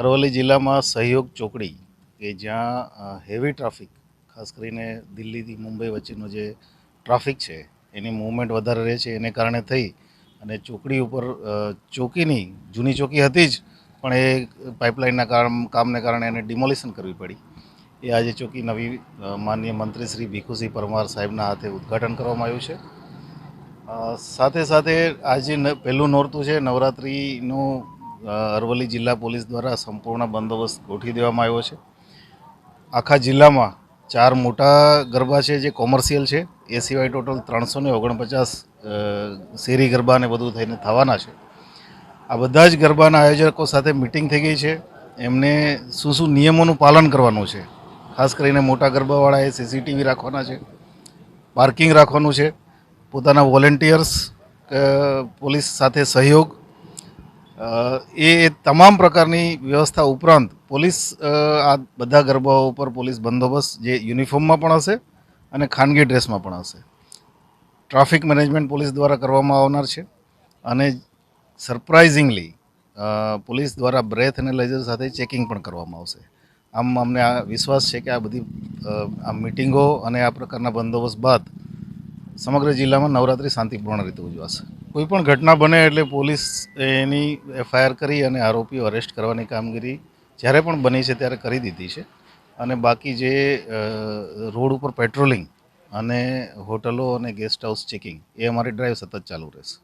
અરવલ્લી જિલ્લામાં સહયોગ ચોકડી કે જ્યાં હેવી ટ્રાફિક ખાસ કરીને દિલ્હીથી મુંબઈ વચ્ચેનો જે ટ્રાફિક છે, એની મૂવમેન્ટ વધારે રહે છે. એને કારણે થઈ અને ચોકડી ઉપર ચોકીની, જૂની ચોકી હતી જ, પણ એ પાઇપલાઇનના કામ, કામને કારણે એને ડિમોલિશન કરવી પડી. એ આજે ચોકી નવી માનનીય મંત્રી શ્રી ભીખુસિંહ પરમાર સાહેબના હાથે ઉદ્ઘાટન કરવામાં આવ્યું છે. સાથે સાથે આજે પહેલું નોરતું છે નવરાત્રિનું અરવલ્લી જિલ્લા પોલીસ દ્વારા સંપૂર્ણ બંદોબસ્ત ગોઠવી દેવામાં આવ્યો છે. આખા જિલ્લામાં ચાર મોટા ગરબા છે જે કોમર્શિયલ છે. એ સિવાય ટોટલ ત્રણસો ને ઓગણપચાસ શેરી ગરબા ને બધું થઈને થવાના છે. આ બધા જ ગરબાના આયોજકો સાથે મિટિંગ થઈ ગઈ છે. એમને શું શું નિયમોનું પાલન કરવાનું છે? ખાસ કરીને મોટા ગરબાવાળાએ સીસીટીવી રાખવાના છે, પાર્કિંગ રાખવાનું છે, પોતાના વોલેન્ટિયર્સ પોલીસ સાથે સહયોગ એ તમામ પ્રકારની વ્યવસ્થા ઉપરાંત પોલીસ આ બધા ગરબાઓ ઉપર પોલીસ બંદોબસ્ત જે યુનિફોર્મમાં પણ હશે અને ખાનગી ડ્રેસમાં પણ હશે. ટ્રાફિક મેનેજમેન્ટ પોલીસ દ્વારા કરવામાં આવનાર છે અને સરપ્રાઇઝિંગલી પોલીસ દ્વારા બ્રેથ અને લેઝર સાથે ચેકિંગ પણ કરવામાં આવશે. આમ અમને આ વિશ્વાસ છે કે આ બધી આ મિટિંગો અને આ પ્રકારના બંદોબસ્ત બાદ સમગ્ર જિલ્લામાં નવરાત્રિ શાંતિપૂર્ણ રીતે ઉજવાશે. કોઈ પણ ઘટના બને એટલે પોલીસ એની એફઆઈઆર કરી અને આરોપીઓ અરેસ્ટ કરવાની કામગીરી જ્યારે પણ બની છે ત્યારે કરી દીધી છે. અને બાકી જે રોડ ઉપર પેટ્રોલિંગ અને હોટલો અને ગેસ્ટ હાઉસ ચેકિંગ એ અમારી ડ્રાઈવ સતત ચાલુ રહેશે.